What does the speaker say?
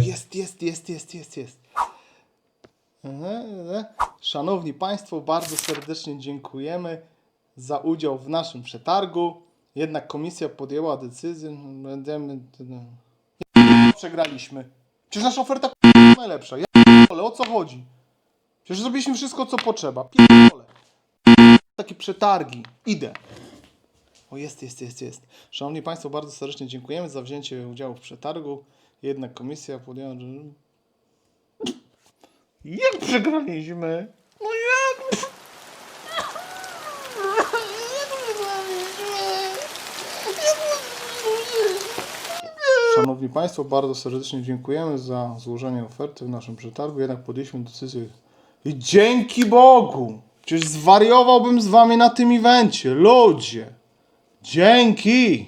jest, jest, jest, jest, jest, jest. E, e. Szanowni Państwo, bardzo serdecznie dziękujemy za udział w naszym przetargu. Jednak komisja podjęła decyzję. no, Będziemy. Przegraliśmy. Przecież nasza oferta k***a, najlepsza. Ja ale o co chodzi? Przecież zrobiliśmy wszystko, co potrzeba. Pierdolę. Takie przetargi. Idę. O, jest, jest, jest, jest. Szanowni Państwo, bardzo serdecznie dziękujemy za wzięcie udziału w przetargu. Jednak komisja podjęła, że... Jak przegraliśmy? No jak? Szanowni Państwo, bardzo serdecznie dziękujemy za złożenie oferty w naszym przetargu. Jednak podjęliśmy decyzję. I dzięki Bogu! Przecież zwariowałbym z Wami na tym evencie. Ludzie! Dzięki!